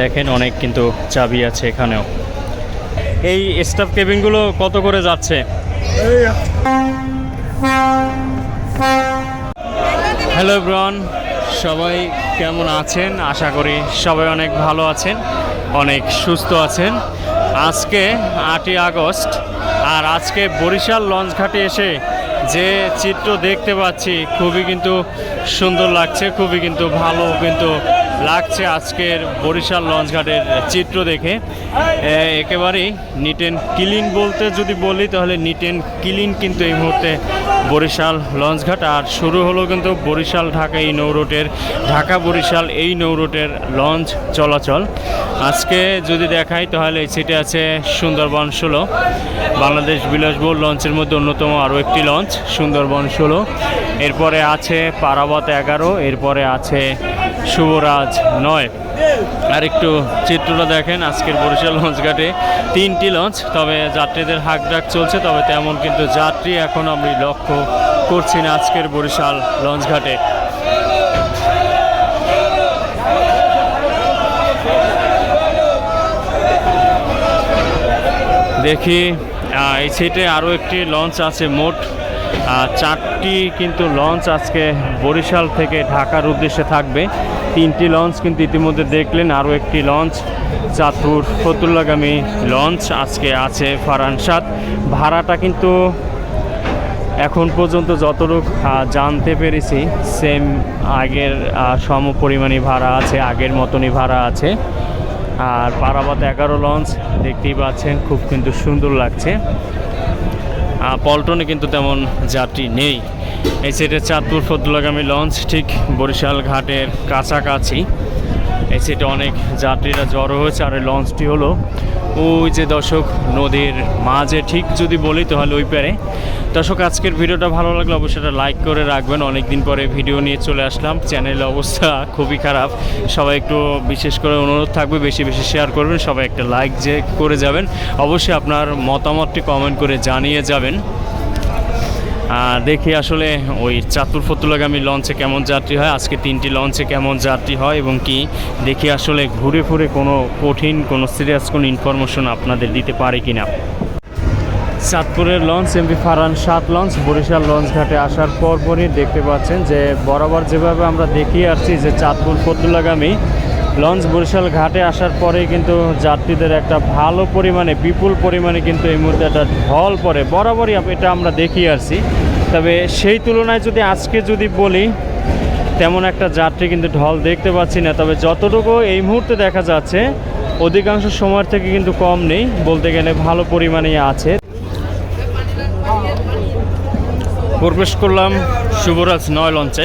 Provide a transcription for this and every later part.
দেখেন অনেক কিন্তু চাবি আছে এখানেও। এই স্টাফ কেবিনগুলো কত করে যাচ্ছে? হ্যালো ব্রন সবাই কেমন আছেন? আশা করি সবাই অনেক ভালো আছেন, অনেক সুস্থ আছেন। আজকে আটই আগস্ট, আর আজকে বরিশাল লঞ্চ ঘাটে এসে যে চিত্র দেখতে পাচ্ছি, খুবই কিন্তু সুন্দর লাগছে, খুবই কিন্তু ভালো কিন্তু লাগছে আজকের বরিশাল লঞ্চ ঘাটের চিত্র দেখে। একেবারেই নিট অ্যান্ড ক্লিন বলতে যদি বলি, তাহলে নিট অ্যান্ড ক্লিন কিন্তু এই মুহূর্তে বরিশাল লঞ্চঘাট। আর শুরু হলো কিন্তু বরিশাল ঢাকা এই নৌ রুটের, ঢাকা বরিশাল এই নৌ রুটের লঞ্চ চলাচল। আজকে যদি দেখাই, তাহলে এই সিটে আছে সুন্দরবন ষোলো। বাংলাদেশ বিলাসবহুল লঞ্চের মধ্যে অন্যতম আরও একটি লঞ্চ, সুন্দরবন ষোলো। এরপরে আছে পারাবত এগারো, এরপরে আছে শুভরাজ নয়। আর একটু চিত্রটা দেখেন, আজকের বরিশাল লঞ্চ ঘাটে তিনটি লঞ্চ, তবে যাত্রীদের হাক ডাক চলছে, তবে তেমন কিন্তু যাত্রী এখন আমি লক্ষ্য করছি না আজকের বরিশাল লঞ্চ ঘাটে দেখি এই সিটে আরও একটি লঞ্চ আছে মোট। চারটি কিন্তু লঞ্চ আজকে বরিশাল থেকে ঢাকার উদ্দেশ্যে থাকবে। তিনটি লঞ্চ কিন্তু ইতিমধ্যে দেখলেন। আরও একটি লঞ্চ চাঁদপুর ফতুল্লাগামী লঞ্চ আজকে আছে ফারানসাদ ভাড়াটা কিন্তু এখন পর্যন্ত যতটুকু জানতে পেরেছি সেম আগের সম পরিমাণই ভাড়া আছে, আগের মতনই ভাড়া আছে। আর পারাবাত এগারো লঞ্চ দেখতেই পাচ্ছেন, খুব কিন্তু সুন্দর লাগছে। পল্টনে কিন্তু তেমন যাত্রী নেই। এই সেটের চাঁদপুর ফদুলাগামী লঞ্চ ঠিক বরিশাল ঘাটের কাছাকাছি। এই অনেক যাত্রীরা জড়ো হয়েছে আর এই লঞ্চটি হলো ওই যে দর্শক নদীর মাঝে। ঠিক যদি বলি তাহলে ওই পারে। দর্শক, আজকের ভিডিওটা ভালো লাগলে অবশ্যই এটা লাইক করে রাখবেন। অনেক দিন পরে ভিডিও নিয়ে চলে আসলাম। চ্যানেলের অবস্থা খুবই খারাপ। সবাই একটু বিশেষ করে অনুরোধ থাকবে, বেশি বেশি শেয়ার করবেন। সবাই একটা লাইক যে করে যাবেন। অবশ্যই আপনার মতামতটি কমেন্ট করে জানিয়ে যাবেন। দেখি আসলে ওই চাঁদপুর ফতুলাগামী লঞ্চে কেমন যাত্রী হয়, আজকে তিনটি লঞ্চে কেমন যাত্রী হয় এবং কি, দেখি আসলে ঘুরে ফুরে কোনো কঠিন, কোনো সিরিয়াস কোনো ইনফরমেশন আপনাদের দিতে পারে কি না চাঁদপুরের লঞ্চ এমপি ফারান সাত লঞ্চ, বরিশাল লঞ্চ ঘাটে আসার পরপরই দেখতে পাচ্ছেন যে বরাবর যেভাবে আমরা দেখিয়ে আসছি যে চাঁদপুর ফতুল্লাগামী লঞ্চ বরিশাল ঘাটে আসার পরেই কিন্তু যাত্রীদের একটা ভালো পরিমাণে, বিপুল পরিমাণে কিন্তু এই মুহূর্তে একটা ঢল পড়ে। বরাবরই এটা আমরা দেখি আসছি তবে সেই তুলনায় যদি আজকে যদি বলি, তেমন একটা যাত্রী কিন্তু ঢল দেখতে পাচ্ছি না। তবে যতটুকু এই মুহূর্তে দেখা যাচ্ছে, অধিকাংশ সময়ের থেকে কিন্তু কম নেই। বলতে গেলে ভালো পরিমাণেই আছে। প্রবেশ করলাম শুভরাজ নয় লঞ্চে।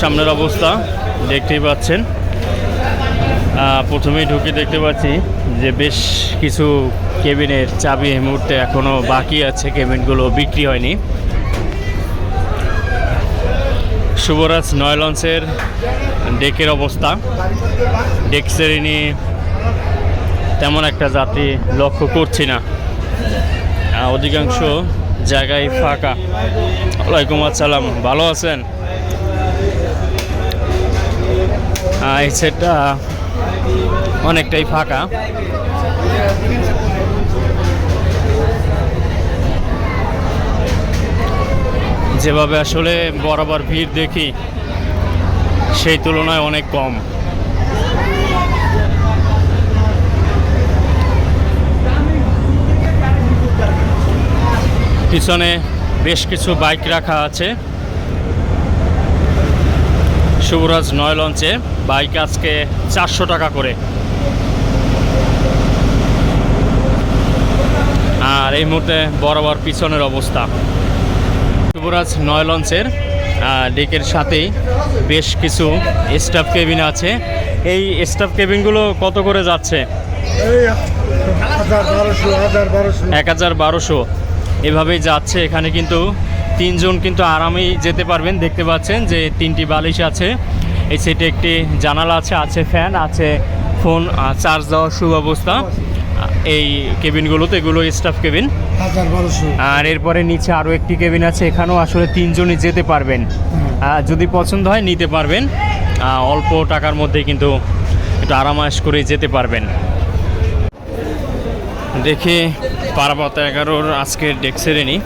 সামনের অবস্থা দেখতেই পাচ্ছেন। প্রথমেই ঢুকে দেখতে পাচ্ছি যে বেশ কিছু কেবিনের চাবি এই মুহূর্তে এখনও বাকি আছে, কেবিনগুলো বিক্রি হয়নি। শুভরাজ নয় লঞ্চের ডেকের অবস্থা। ডেক শ্রেণি তেমন একটা যাত্রী লক্ষ্য করছি না। অধিকাংশ জায়গায় ফাঁকা। ওয়ালাইকুম আসসালাম, ভালো আছেন? এই সেটটা অনেকটাই ফাঁকা। যেভাবে আসলে বরাবর ভিড় দেখি, সেই তুলনায় অনেক কম। পিছনে বেশ কিছু বাইক রাখা আছে। শুভরাজ নয় লঞ্চে বাইক আজকে চারশো টাকা করে। আর এই মুহূর্তে বরাবর পিছনের অবস্থা। শুভরাজ নয় লঞ্চের ডেকের সাথেই বেশ কিছু স্টাফ কেবিন আছে। এই স্টাফ কেবিনগুলো কত করে যাচ্ছে? এক হাজার বারোশো। এভাবেই যাচ্ছে। এখানে কিন্তু তিনজন কিন্তু আরামেই যেতে পারবেন। দেখতে পাচ্ছেন যে তিনটি বালিশ আছে। এই সেটে একটি জানালা আছে আছে ফ্যান আছে ফোন চার্জ দেওয়ার সুব্যবস্থা। এই কেবিনগুলোতে এগুলো স্টাফ কেবিন। আর এরপরে নিচে আরও একটি কেবিন আছে এখানেও আসলে তিনজনই যেতে পারবেন। যদি পছন্দ হয় নিতে পারবেন। অল্প টাকার মধ্যে কিন্তু একটু আরামায়েশ করে যেতে পারবেন। দেখে পারাপত এগারোর আজকের ডেক্সেরেনি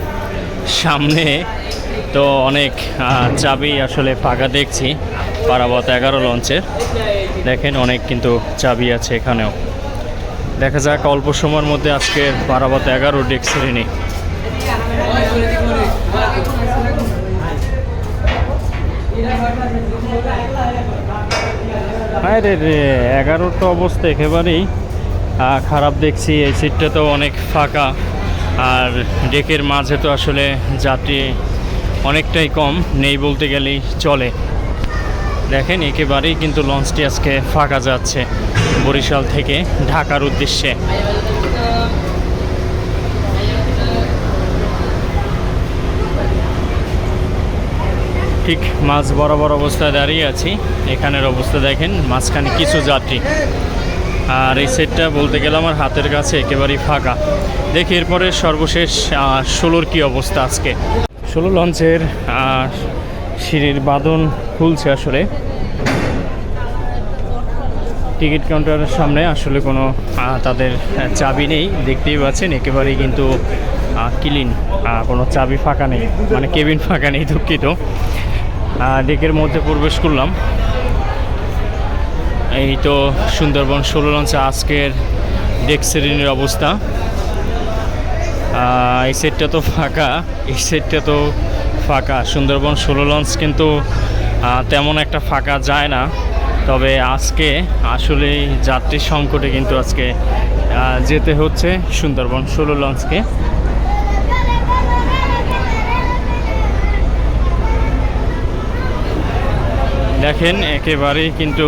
সামনে তো অনেক চাবি আসলে ফাঁকা দেখছি। পারাবত এগারো লঞ্চের। দেখেন অনেক কিন্তু চাবি আছে এখানেও। দেখা যাক অল্প সময়ের মধ্যে আজকের পারাবত এগারো ডেক্সেরেনি হ্যাঁ রে রে এগারোটা অবস্থা একেবারেই। খারাপ দেখছি, এই সিটটা তো অনেক ফাঁকা। আর ডেকের মাঝে তো আসলে যাত্রী অনেকটাই কম, নেই বলতে গেলেই চলে। দেখেন, একেবারেই কিন্তু লঞ্চটি আজকে ফাঁকা যাচ্ছে বরিশাল থেকে ঢাকার উদ্দেশ্যে। ঠিক মাঝ বরাবর অবস্থায় দাঁড়িয়ে আছি। এখানের অবস্থা দেখেন, মাঝখানে কিছু যাত্রী। আর এই সেটটা বলতে গেলে আমার হাতের কাছে একেবারেই ফাঁকা। দেখি এরপরে সর্বশেষ ষোলোর কী অবস্থা আজকে। ষোলো লঞ্চের সিঁড়ির বাঁধন খুলছে আসলে। টিকিট কাউন্টারের সামনে আসলে কোনো তাদের চাবি নেই, দেখতেই পাচ্ছেন, একেবারেই কিন্তু ক্লিন কোনো চাবি ফাঁকা নেই মানে কেবিন ফাঁকা নেই দুঃখিত। ডেকের মধ্যে প্রবেশ করলাম। এই তো সুন্দরবন ষোলো লঞ্চে আজকের ডেক শ্রেণির অবস্থা। এই সেটটা তো ফাঁকা, এই সেটটা তো ফাঁকা। সুন্দরবন ষোলো লঞ্চ কিন্তু তেমন একটা ফাঁকা যায় না। তবে আজকে আসলে যাত্রী সংকটে কিন্তু আজকে যেতে হচ্ছে সুন্দরবন ষোলো লঞ্চকে দেখেন, একেবারেই কিন্তু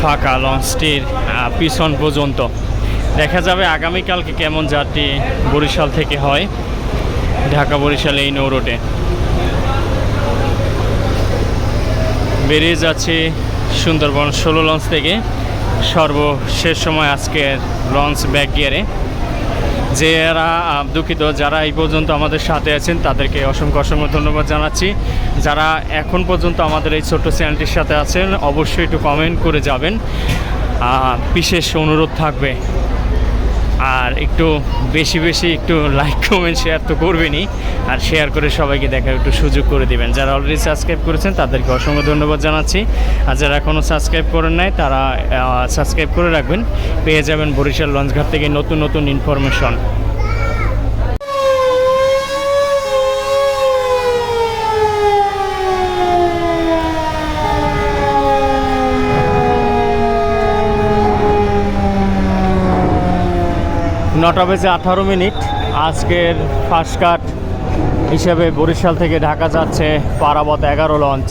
ফাঁকা লঞ্চটির পিছন পর্যন্ত। দেখা যাবে আগামীকালকে কেমন যাত্রী বরিশাল থেকে হয়। ঢাকা বরিশাল এই নৌ রোডে। বেরিয়ে যাচ্ছি সুন্দরবন ষোলো লঞ্চ থেকে। সর্বশেষ সময় আজকের লঞ্চ ব্যাক গিয়ারে। যারা দুঃখিত, যারা এই পর্যন্ত আমাদের সাথে আছেন, তাদেরকে অসংখ্য অসংখ্য ধন্যবাদ জানাচ্ছি। যারা এখন পর্যন্ত আমাদের এই ছোট্ট চ্যানেলটির সাথে আছেন, অবশ্যই একটু কমেন্ট করে যাবেন। বিশেষ অনুরোধ থাকবে। আর একটু বেশি বেশি একটু লাইক কমেন্ট শেয়ার তো করবেনই। আর শেয়ার করে সবাইকে দেখার একটু সুযোগ করে দেবেন। যারা অলরেডি সাবস্ক্রাইব করেছেন, তাদেরকে অসংখ্য ধন্যবাদ জানাচ্ছি। আর যারা এখনও সাবস্ক্রাইব করেন নাই, তারা সাবস্ক্রাইব করে রাখবেন। পেয়ে যাবেন বরিশাল লঞ্চঘাট থেকে নতুন নতুন ইনফরমেশন নটা বেজে আঠারো মিনিট। আজকের ফার্স্ট কাট হিসেবে বরিশাল থেকে ঢাকা যাচ্ছে পারাবত এগারো লঞ্চ।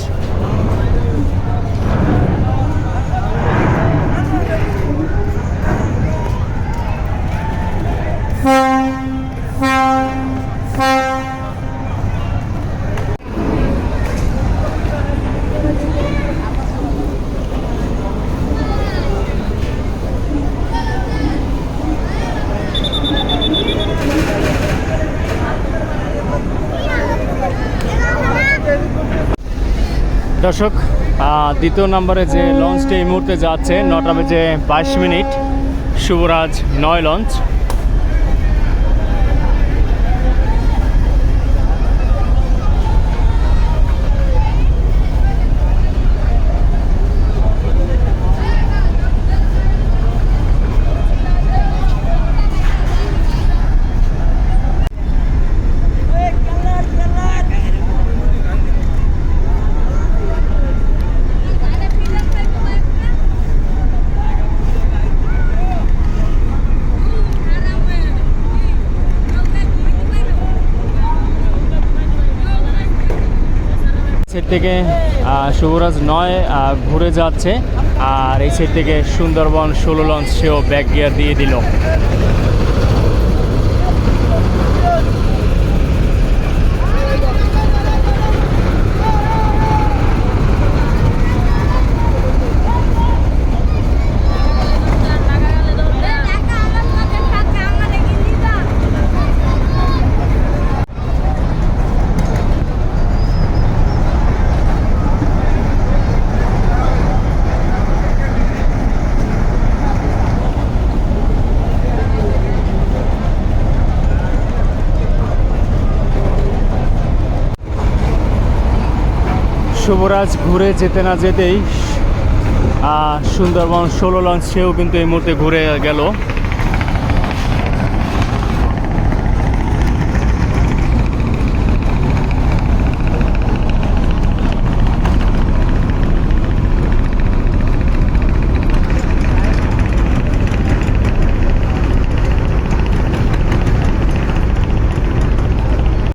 দর্শক দ্বিতীয় নম্বরে যে লঞ্চটি এই মুহূর্তে যাচ্ছে, নটা বেজে বাইশ মিনিট। শুভরাজ, নয় লঞ্চ সেট থেকে শুভরাজ নয় ঘুরে যাচ্ছে। আর এই সেট থেকে সুন্দরবন ষোলো লঞ্চ সেও ব্যাক গিয়ার দিয়ে দিল। শুভরাজ ঘুরে যেতে না যেতেই সুন্দরবন ষোলো লঞ্চ সেও কিন্তু এই মুহূর্তে ঘুরে গেল।